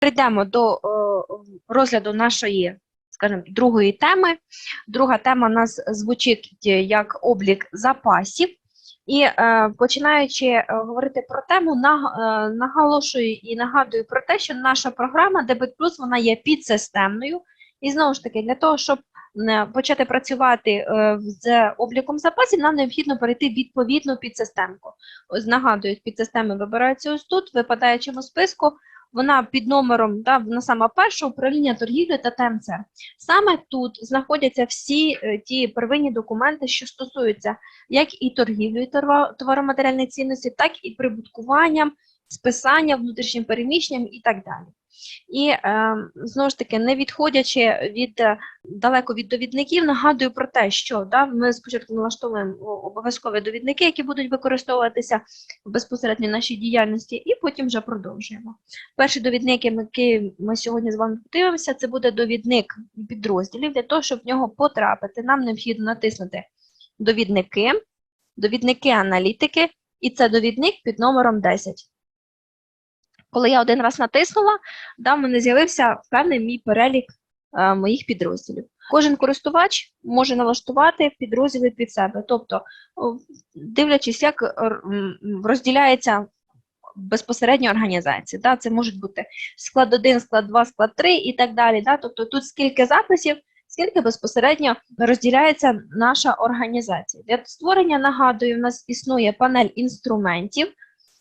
Перейдемо до е, розгляду нашої, скажімо, другої теми. Друга тема у нас звучить як облік запасів. І е, починаючи е, говорити про тему, наг- е, наголошую і нагадую про те, що наша програма Дебет Плюс вона є підсистемною. І знову ж таки, для того, щоб е, почати працювати е, з обліком запасів, нам необхідно перейти відповідну підсистемку. Ось нагадую, підсистеми вибираються ось тут, в випадаючому списку. Вона під номером, да, вона сама перша управління торгівлі та ТМЦ. Саме тут знаходяться всі е, ті первинні документи, що стосуються як і торгівлі товаро- товароматеріальної цінності, так і прибуткуванням, списанням, внутрішнім переміщенням і так далі. І е, знову ж таки, не відходячи від е, далеко від довідників, нагадую про те, що да, ми спочатку налаштовуємо обов'язкові довідники, які будуть використовуватися безпосередньо в нашій діяльності, і потім вже продовжуємо. Перший довідник, який ми сьогодні з вами подивимося, це буде довідник підрозділів. Для того, щоб в нього потрапити, нам необхідно натиснути довідники, довідники аналітики, і це довідник під номером 10. Коли я один раз натиснула, да, в мене з'явився певний мій перелік е, моїх підрозділів. Кожен користувач може налаштувати підрозділи під себе. Тобто, дивлячись, як розділяється безпосередньо організація. Да? Це можуть бути склад 1, склад 2, склад 3 і так далі. Да? Тобто тут скільки записів, скільки безпосередньо розділяється наша організація. Для створення, нагадую, в нас існує панель інструментів,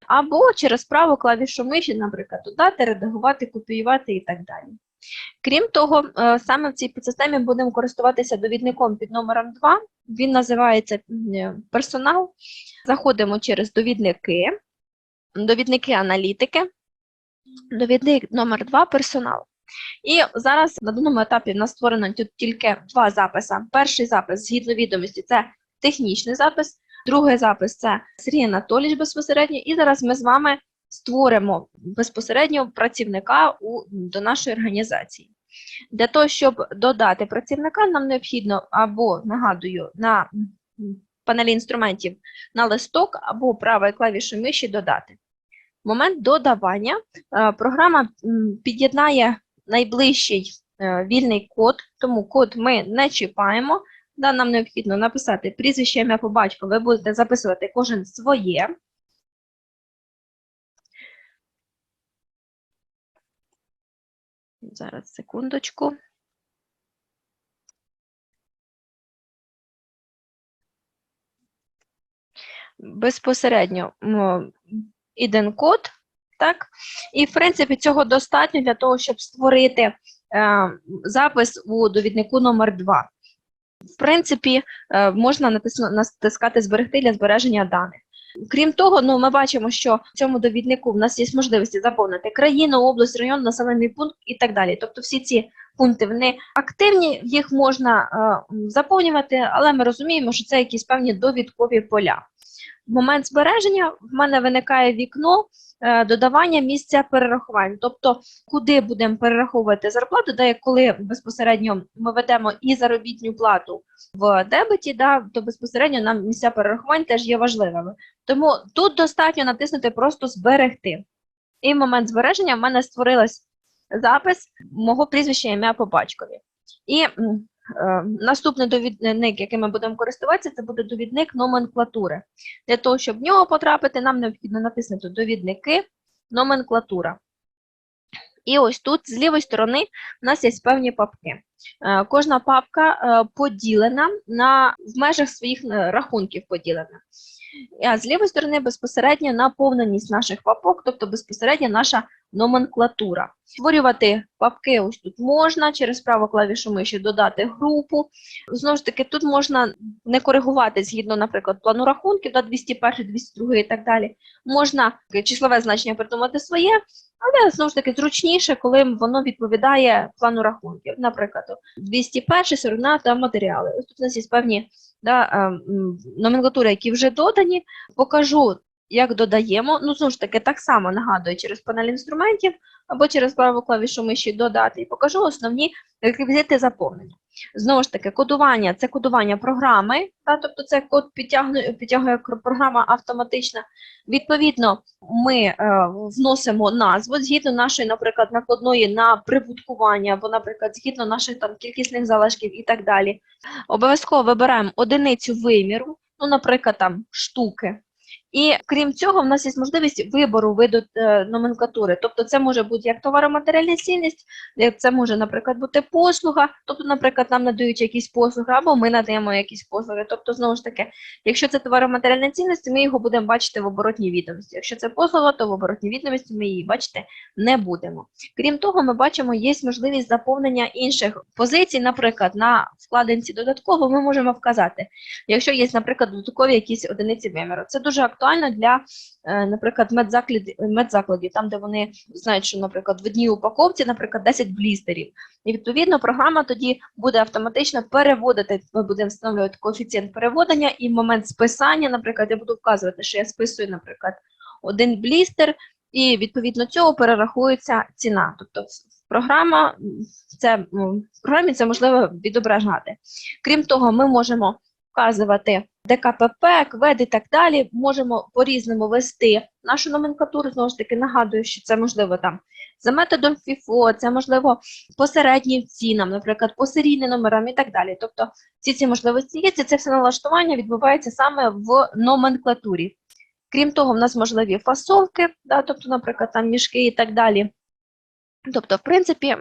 або через праву клавішу миші, наприклад, додати, редагувати, копіювати і так далі. Крім того, е, саме в цій підсистемі будемо користуватися довідником під номером 2. Він називається персонал. Заходимо через довідники, довідники аналітики, довідник номер 2 персонал. І зараз на даному етапі в нас створено тут тільки два записи. Перший запис згідно відомості це технічний запис, другий запис це Сергій Анатолійович безпосередньо. І зараз ми з вами створимо безпосередньо працівника у, до нашої організації. Для того, щоб додати працівника, нам необхідно або, нагадую, на панелі інструментів на листок або правою клавішою миші додати. В момент додавання е, програма під'єднає найближчий е, вільний код, тому код ми не чіпаємо. Да, нам необхідно написати прізвище, ім'я по батьку, ви будете записувати кожен своє. Зараз секундочку. Безпосередньо м, іден код, так? І в принципі цього достатньо для того, щоб створити е, запис у довіднику номер 2. В принципі, е, можна натискати зберегти для збереження даних. Крім того, ну ми бачимо, що в цьому довіднику в нас є можливості заповнити країну, область, район, населений пункт і так далі. Тобто всі ці пункти вони активні, їх можна е, заповнювати, але ми розуміємо, що це якісь певні довідкові поля. В момент збереження в мене виникає вікно додавання місця перерахувань, тобто куди будемо перераховувати зарплату, де коли безпосередньо ми ведемо і заробітну плату в дебеті, да, то безпосередньо нам місця перерахувань теж є важливими. Тому тут достатньо натиснути просто зберегти. І в момент збереження в мене створилась запис мого прізвища ім'я по батькові. І е, наступний довідник, яким ми будемо користуватися, це буде довідник номенклатури. Для того, щоб в нього потрапити, нам необхідно натиснути довідники, номенклатура. І ось тут з лівої сторони у нас є певні папки. Е, Кожна папка е, поділена на в межах своїх е, рахунків поділена. А з лівої сторони безпосередньо наповненість наших папок, тобто безпосередньо наша номенклатура. Створювати папки ось тут можна, через праву клавішу миші додати групу. Знову ж таки, тут можна не коригувати згідно, наприклад, плану рахунків, да, 201, 202 і так далі. Можна числове значення придумати своє, але знову ж таки зручніше, коли воно відповідає плану рахунків. Наприклад, 201, 41 та матеріали. Ось тут у нас є певні да, е, номенклатури, які вже додані. Покажу, як додаємо. Ну, знову ж таки, так само нагадую, через панель інструментів або через праву клавішу миші додати. І покажу основні реквізити заповнення. Знову ж таки, кодування це кодування програми, та, тобто це код підтягує, підтягує програма автоматична. Відповідно, ми е, вносимо назву згідно нашої, наприклад, накладної на прибуткування, або, наприклад, згідно наших там кількісних залишків і так далі. Обов'язково вибираємо одиницю виміру, ну, наприклад, там штуки. І крім цього, в нас є можливість вибору виду е, номенклатури. Тобто це може бути як товароматеріальна цінність, як це може, наприклад, бути послуга, тобто, наприклад, нам надають якісь послуги, або ми надаємо якісь послуги. Тобто, знову ж таки, якщо це товароматеріальна цінність, ми його будемо бачити в оборотній відомості. Якщо це послуга, то в оборотній відомості ми її бачити не будемо. Крім того, ми бачимо, є можливість заповнення інших позицій, наприклад, на вкладинці додатково ми можемо вказати, якщо є, наприклад, додаткові якісь одиниці виміру. Це дуже актуально для, е, наприклад, медзакладів, медзакладів, там, де вони знають, що, наприклад, в одній упаковці, наприклад, 10 блістерів. І відповідно програма тоді буде автоматично переводити, ми будемо встановлювати коефіцієнт переводення, і момент списання, наприклад, я буду вказувати, що я списую, наприклад, один блістер, і відповідно цього перерахується ціна. Тобто програма це в програмі це можливо відображати. Крім того, ми можемо вказувати ДКПП, КВЕД і так далі. Можемо по-різному вести нашу номенклатуру. Знову ж таки, нагадую, що це можливо там за методом FIFO, це можливо по середнім цінам, наприклад, по серійним номерам і так далі. Тобто всі ці можливості є, це все налаштування відбувається саме в номенклатурі. Крім того, в нас можливі фасовки, да, тобто, наприклад, там мішки і так далі. Тобто, в принципі,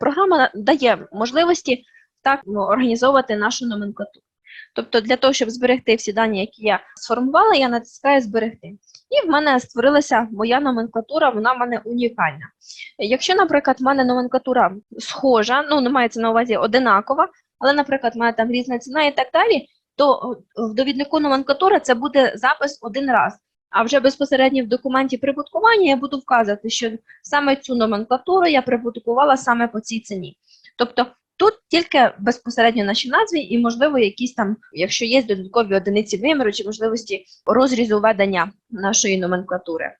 програма дає можливості так ну, організовувати нашу номенклатуру. Тобто, для того, щоб зберегти всі дані, які я сформувала, я натискаю зберегти. І в мене створилася моя номенклатура, вона в мене унікальна. Якщо, наприклад, в мене номенклатура схожа, ну не мається на увазі одинакова, але, наприклад, в мене там різна ціна і так далі, то в довіднику номенклатура це буде запис один раз. А вже безпосередньо в документі прибуткування я буду вказувати, що саме цю номенклатуру я прибуткувала саме по цій ціні. Тобто тут тільки безпосередньо наші назви і, можливо, якісь там, якщо є додаткові одиниці виміру чи можливості розрізу ведення нашої номенклатури.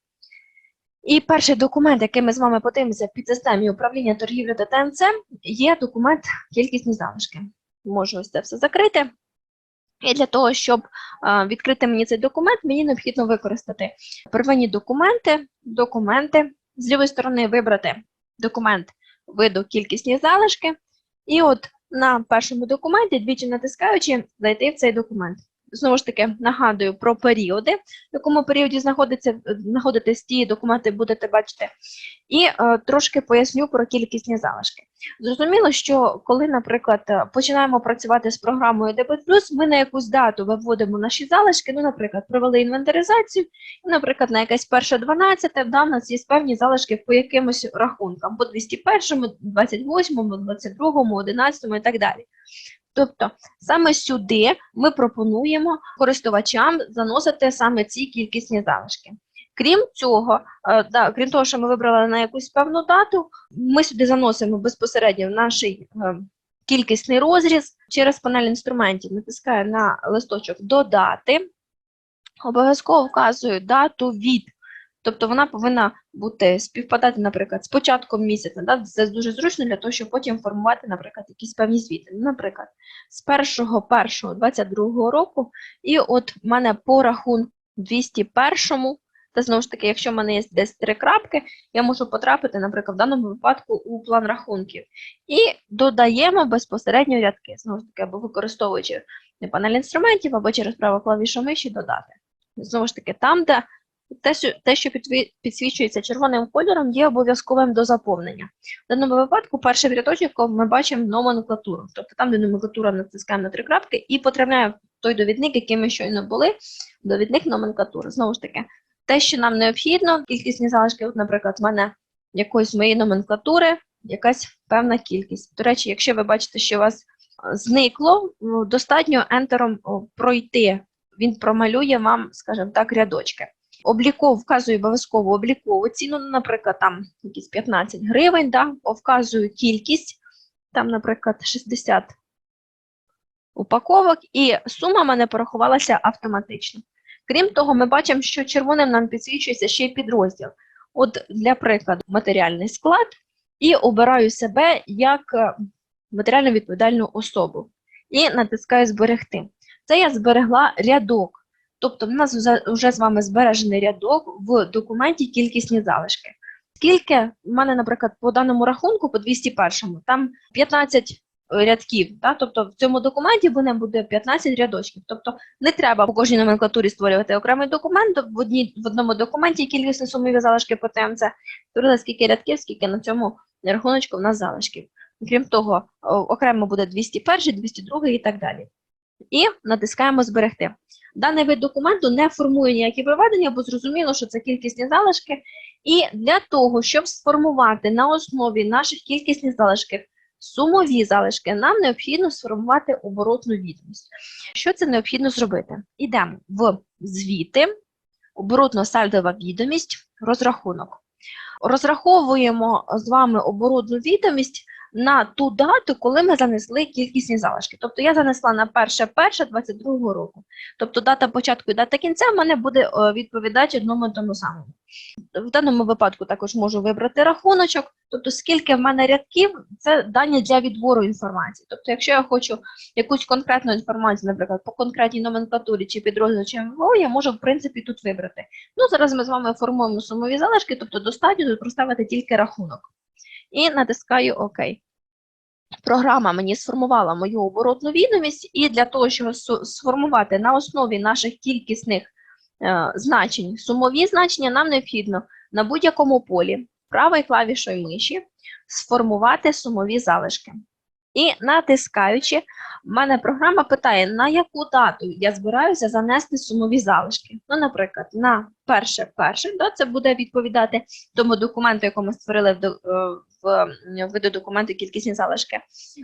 І перший документ, який ми з вами подивимося в підсистемі управління торгівлі та ТНЦ, є документ кількісні залишки. Можу ось це все закрити. І для того, щоб е, відкрити мені цей документ, мені необхідно використати первинні документи, документи, з лівої сторони вибрати документ виду кількісні залишки, і от на першому документі, двічі натискаючи, зайти в цей документ. Знову ж таки, нагадую про періоди, в якому періоді знаходиться, знаходитесь ті документи, будете бачити, і е, трошки поясню про кількісні залишки. Зрозуміло, що коли, наприклад, е, починаємо працювати з програмою Debit ми на якусь дату виводимо наші залишки, ну, наприклад, провели інвентаризацію, і, наприклад, на якесь перше 12, да, в нас є певні залишки по якимось рахункам, по 201, 28, 22, 11 і так далі. Тобто саме сюди ми пропонуємо користувачам заносити саме ці кількісні залишки. Крім цього, е, да, крім того, що ми вибрали на якусь певну дату, ми сюди заносимо безпосередньо наш е, кількісний розріз через панель інструментів. Натискаю на листочок Додати, обов'язково вказую дату від. Тобто вона повинна бути співпадати, наприклад, з початком місяця. Да? Це дуже зручно для того, щоб потім формувати, наприклад, якісь певні звіти. Ну, Наприклад, з 1.1.22 року, і от в мене по рахунку 201 це знову ж таки, якщо в мене є десь три крапки, я можу потрапити, наприклад, в даному випадку у план рахунків. І додаємо безпосередньо рядки, знову ж таки, або використовуючи панель інструментів, або через праву клавішу миші додати. Знову ж таки, там, де те, що, те, що підсвічується червоним кольором, є обов'язковим до заповнення. В даному випадку перший рядочок ми бачимо номенклатуру. Тобто там, де номенклатура натискаємо на три крапки і потрапляє той довідник, який ми щойно були, довідник номенклатури. Знову ж таки, те, що нам необхідно, кількісні залишки, от, наприклад, в мене якоїсь моєї номенклатури, якась певна кількість. До речі, якщо ви бачите, що у вас зникло, достатньо ентером пройти. Він промалює вам, скажімо так, рядочки. Обліков вказую обов'язково облікову ціну, ну, наприклад, там якісь 15 гривень, да, вказую кількість, там, наприклад, 60 упаковок, і сума в мене порахувалася автоматично. Крім того, ми бачимо, що червоним нам підсвічується ще й підрозділ. От для прикладу, матеріальний склад, і обираю себе як е, матеріально відповідальну особу і натискаю зберегти. Це я зберегла рядок. Тобто в нас вже- з вами збережений рядок в документі кількісні залишки. Скільки в мене, наприклад, по даному рахунку, по 201, там 15 рядків, та? тобто в цьому документі буде, буде 15 рядочків. Тобто не треба по кожній номенклатурі створювати окремий документ, в, одній, в одному документі кількісні сумові залишки по ТМЦ, створили скільки рядків, скільки на цьому рахуночку в нас залишків. Крім того, окремо буде 201, 202 і так далі. І натискаємо зберегти. Даний вид документу не формує ніякі проведення, бо зрозуміло, що це кількісні залишки. І для того, щоб сформувати на основі наших кількісних залишків сумові залишки, нам необхідно сформувати оборотну відомість. Що це необхідно зробити? Ідемо в звіти, оборотно-сальдова відомість, розрахунок. Розраховуємо з вами оборотну відомість на ту дату, коли ми занесли кількісні залишки. Тобто я занесла на 1.1.22 року. Тобто дата початку і дата кінця в мене буде е, відповідати одному і тому самому. В даному випадку також можу вибрати рахуночок, тобто скільки в мене рядків, це дані для відбору інформації. Тобто, якщо я хочу якусь конкретну інформацію, наприклад, по конкретній номенклатурі чи підрозділу чи я можу в принципі тут вибрати. Ну, зараз ми з вами формуємо сумові залишки, тобто достатньо тут проставити тільки рахунок. І натискаю ОК. Програма мені сформувала мою оборотну відомість, і для того, щоб сформувати на основі наших кількісних е, значень сумові значення, нам необхідно на будь-якому полі правою клавішою миші сформувати сумові залишки. І натискаючи, в мене програма питає, на яку дату я збираюся занести сумові залишки. Ну, наприклад, на перше перше, да, це буде відповідати тому документу, якому ми створили в, е, в виду документу кількісні залишки.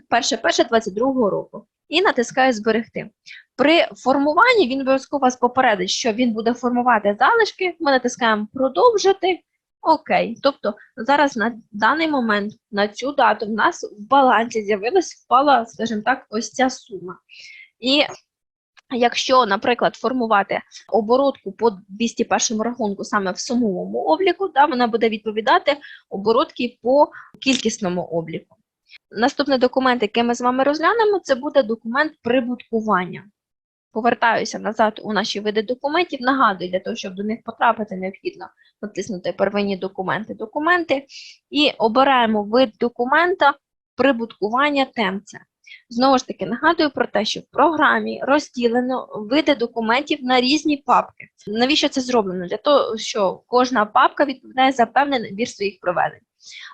Перше перше 22 року. І натискаю зберегти. При формуванні він обов'язково вас попередить, що він буде формувати залишки. Ми натискаємо продовжити. Окей. Тобто зараз на даний момент, на цю дату, в нас в балансі з'явилась, впала, скажімо так, ось ця сума. І якщо, наприклад, формувати оборотку по 201 рахунку саме в сумовому обліку, да, вона буде відповідати оборотки по кількісному обліку. Наступний документ, який ми з вами розглянемо, це буде документ прибуткування. Повертаюся назад у наші види документів. Нагадую, для того, щоб до них потрапити, необхідно натиснути первинні документи, документи і обираємо вид документа прибуткування темця. Знову ж таки, нагадую про те, що в програмі розділено види документів на різні папки. Навіщо це зроблено? Для того, що кожна папка відповідає за певний набір своїх проведень.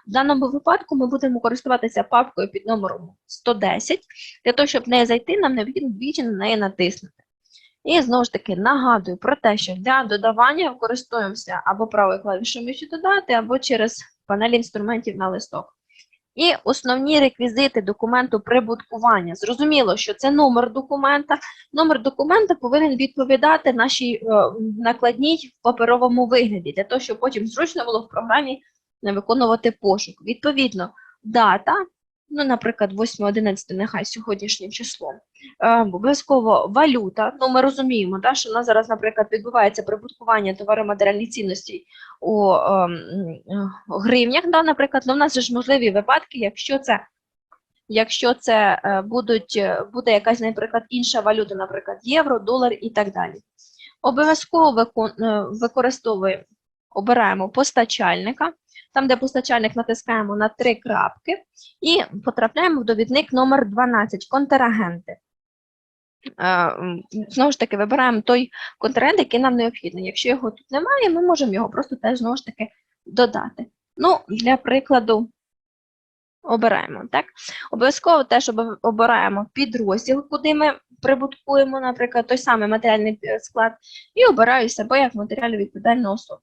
В даному випадку ми будемо користуватися папкою під номером 110. Для того, щоб в неї зайти, нам необхідно двічі на неї натиснути. І знову ж таки нагадую про те, що для додавання використовуємося або правою клавішою додати, або через панель інструментів на листок. І основні реквізити документу прибуткування. Зрозуміло, що це номер документа. Номер документа повинен відповідати нашій е, накладній в паперовому вигляді, для того, щоб потім зручно було в програмі не виконувати пошук. Відповідно, дата, ну, наприклад, 8.11, нехай сьогоднішнім числом. Е, Обов'язково валюта. Ну, ми розуміємо, да, що у нас зараз, наприклад, відбувається прибуткування товаро-матеріальних цінностей у ем, е, гривнях, да, наприклад, ну, в нас ж можливі випадки, якщо це. Якщо це е, будуть, е, буде якась, наприклад, інша валюта, наприклад, євро, долар і так далі. Обов'язково е, використовуємо, обираємо постачальника. Там, де постачальник, натискаємо на три крапки і потрапляємо в довідник номер 12 контрагенти. Е, Знову ж таки, вибираємо той контрагент, який нам необхідний. Якщо його тут немає, ми можемо його просто теж знову ж таки додати. Ну, для прикладу, обираємо. Так? Обов'язково теж обираємо підрозділ, куди ми прибуткуємо, наприклад, той самий матеріальний е, склад, і обираю себе як матеріально відповідальну особу.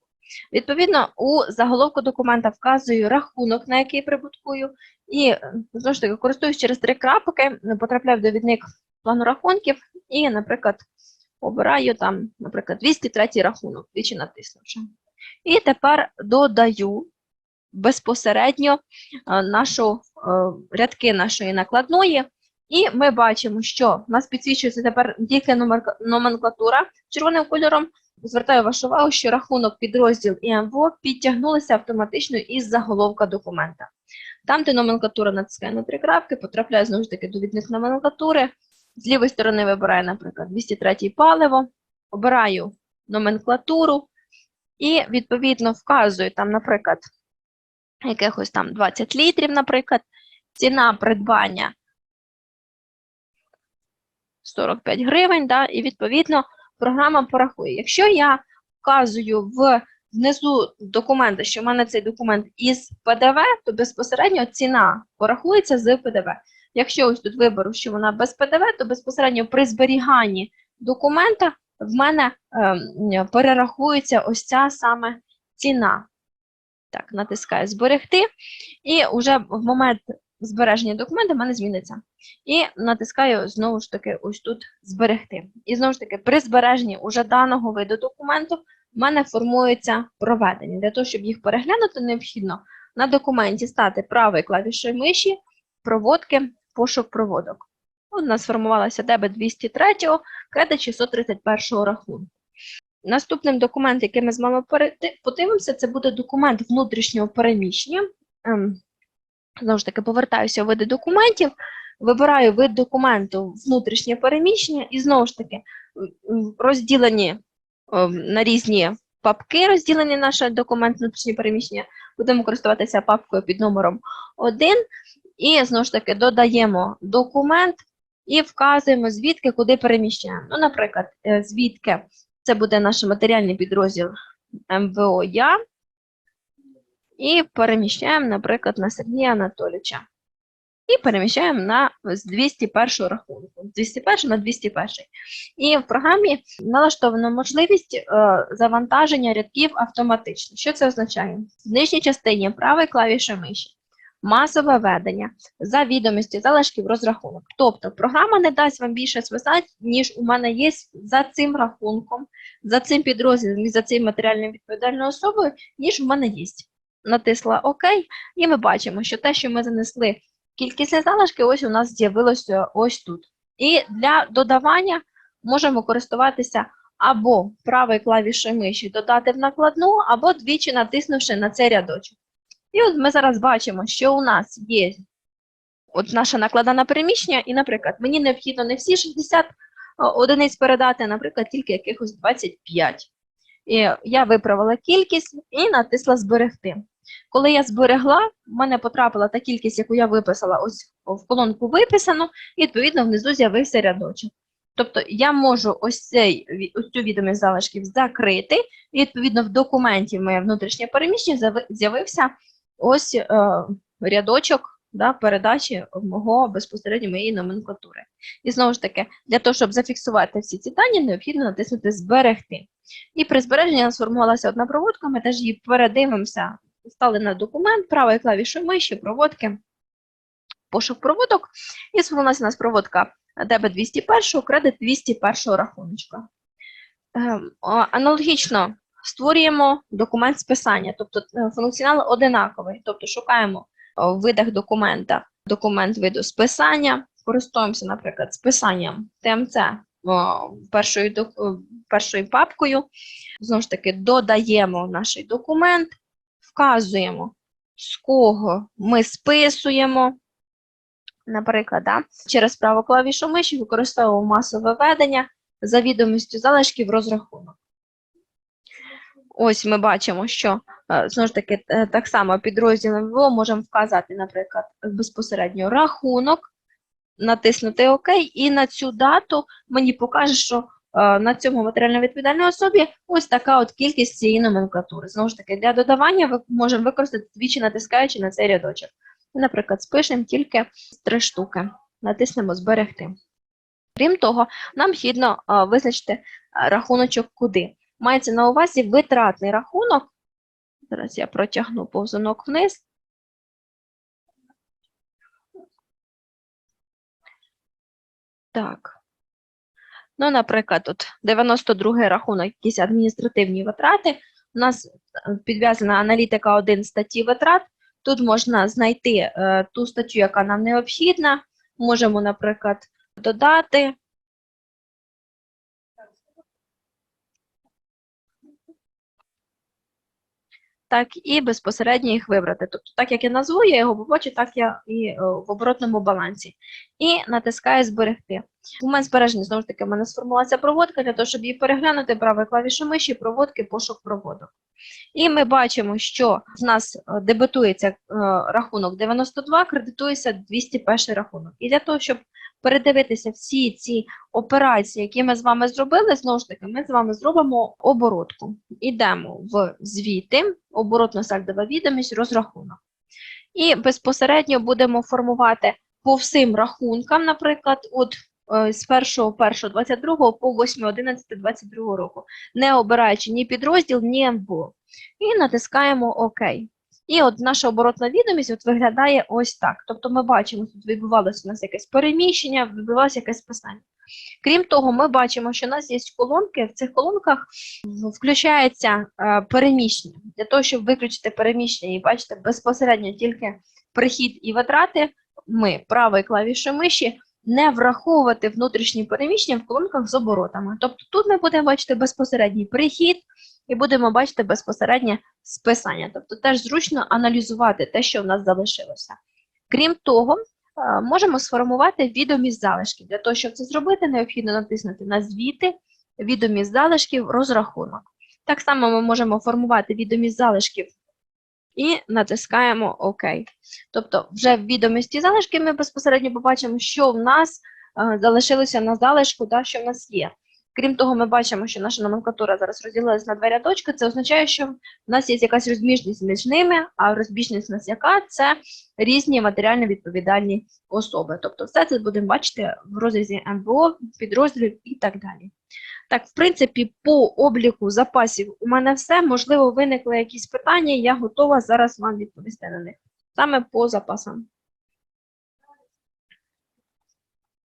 Відповідно, у заголовку документа вказую рахунок, на який прибуткую, і е, знову ж таки користуюсь через три крапки, потрапляю в довідник плану рахунків і, наприклад, обираю там, наприклад, 203 рахунок, двічі натиснувши. І тепер додаю безпосередньо е, нашу е, рядки нашої накладної. І ми бачимо, що в нас підсвічується тепер тільки номенклатура червоним кольором. Звертаю вашу увагу, що рахунок підрозділ і МВО підтягнулися автоматично із заголовка документа. Там, де номенклатура натискає на три крапки, потрапляє знову ж таки довідник номенклатури. З лівої сторони вибираю, наприклад, 203 паливо, обираю номенклатуру і відповідно вказую там, наприклад, якихось там 20 літрів, наприклад, ціна придбання 45 гривень, да, і відповідно програма порахує. Якщо я вказую внизу документа, що в мене цей документ із ПДВ, то безпосередньо ціна порахується з ПДВ. Якщо ось тут виберу, що вона без ПДВ, то безпосередньо при зберіганні документа в мене ем, перерахується ось ця саме ціна. Так, натискаю зберегти, і вже в момент збереження документа в мене зміниться. І натискаю знову ж таки ось тут зберегти. І знову ж таки, при збереженні уже даного виду документу в мене формується проведення. Для того, щоб їх переглянути, необхідно на документі стати правою клавішою миші, проводки, пошук проводок. У нас сформувалася дебет 203, кредит 631 рахунку. Наступним документом, який ми з вами подивимося, це буде документ внутрішнього переміщення. Знову ж таки, повертаюся у види документів, вибираю вид документу внутрішнє переміщення і знову ж таки розділені ем, на різні папки, розділені наш документ внутрішнє переміщення. Будемо користуватися папкою під номером 1 і знову ж таки додаємо документ і вказуємо, звідки куди переміщаємо. Ну, наприклад, е, звідки це буде наш матеріальний підрозділ МВО Я. І переміщаємо, наприклад, на Сергія Анатолійовича. І переміщаємо на з 201 рахунку. З 201 на 201. І в програмі налаштовано можливість е, завантаження рядків автоматично. Що це означає? В нижній частині правої клавіші миші масове ведення за відомості залишків розрахунок. Тобто програма не дасть вам більше списати, ніж у мене є за цим рахунком, за цим підрозділом і за цим матеріальною відповідальною особою, ніж у мене є. Натисла ОК, і ми бачимо, що те, що ми занесли кількісні залишки, ось у нас з'явилося ось тут. І для додавання можемо користуватися або правою клавішою миші додати в накладну, або двічі натиснувши на цей рядочок. І от ми зараз бачимо, що у нас є от наша накладана переміщення, і, наприклад, мені необхідно не всі 60 одиниць передати, наприклад, тільки якихось 25. Я виправила кількість і натисла зберегти. Коли я зберегла, в мене потрапила та кількість, яку я виписала, ось в колонку виписано, і відповідно внизу з'явився рядочок. Тобто я можу ось, цей, ось цю відомість залишків закрити, і відповідно в документі моє внутрішнє переміщення з'явився ось е, рядочок да, передачі мого безпосередньо моєї номенклатури. І знову ж таки, для того, щоб зафіксувати всі ці дані, необхідно натиснути Зберегти. І при збереженні нас сформувалася одна проводка, ми теж її передивимося. Стали на документ, правою клавішою миші, проводки, пошук проводок. І сформувалася у нас проводка дебет 201, кредит 201 рахуночка. Ем, Аналогічно створюємо документ списання, тобто е, функціонал одинаковий, тобто шукаємо видах документа документ виду списання, користуємося, наприклад, списанням ТМЦ першою, першою папкою. Знову ж таки, додаємо наш документ, вказуємо, з кого ми списуємо. Наприклад, да, через праву клавішу миші використовуємо масове ведення за відомістю залишків розрахунок. Ось ми бачимо, що е, знову ж таки е, так само підрозділом ВО можемо вказати, наприклад, безпосередньо рахунок, натиснути ОК, і на цю дату мені покаже, що е, на цьому матеріально відповідальній особі ось така от кількість цієї номенклатури. Знову ж таки, для додавання ви можемо використати двічі натискаючи на цей рядочок. Наприклад, спишемо тільки три штуки, натиснемо Зберегти. Крім того, нам необхідно е, визначити рахуночок куди. Мається на увазі витратний рахунок. Зараз я протягну повзунок вниз. Так. Ну, наприклад, тут 92 рахунок, якісь адміністративні витрати. У нас е, підв'язана аналітика 1 статті витрат. Тут можна знайти е, ту статтю, яка нам необхідна. Можемо, наприклад, додати. Так і безпосередньо їх вибрати. Тобто, так як я назву, я його побачу, так я і е, в оборотному балансі. І натискаю зберегти. У мене збережені, знову ж таки, в мене сформувалася проводка для того, щоб її переглянути, правою клавішою миші, проводки, пошук проводок. І ми бачимо, що в нас е, дебетується е, рахунок 92, кредитується 201 рахунок. І для того, щоб передивитися всі ці операції, які ми з вами зробили, знову ж таки, ми з вами зробимо оборотку. Ідемо в звіти, оборотна сальдова відомість, розрахунок. І безпосередньо будемо формувати по всім рахункам, наприклад, от е, з 1.1.22 по 8.11.22 року, не обираючи ні підрозділ, ні МБО. І натискаємо ОК. І от наша оборотна відомість от виглядає ось так. Тобто ми бачимо, тут відбувалося у нас якесь переміщення, відбувалося якесь писання. Крім того, ми бачимо, що у нас є колонки. В цих колонках включається е, переміщення. Для того, щоб виключити переміщення і бачити безпосередньо тільки прихід і витрати, ми правою клавішою миші не враховувати внутрішні переміщення в колонках з оборотами. Тобто тут ми будемо бачити безпосередній прихід і будемо бачити безпосереднє списання. Тобто теж зручно аналізувати те, що в нас залишилося. Крім того, е, можемо сформувати відомість залишків. Для того, щоб це зробити, необхідно натиснути на звіти, відомість залишків, розрахунок. Так само ми можемо формувати відомість залишків і натискаємо ОК. Тобто, вже в відомості залишки ми безпосередньо побачимо, що в нас е, залишилося на залишку, да, що в нас є. Крім того, ми бачимо, що наша номенклатура зараз розділилась на два рядочки. Це означає, що в нас є якась розбіжність між ними, а розбіжність у нас яка? Це різні матеріально відповідальні особи. Тобто, все це будемо бачити в розрізі МВО, підрозділів і так далі. Так, в принципі, по обліку запасів у мене все. Можливо, виникли якісь питання, я готова зараз вам відповісти на них. Саме по запасам.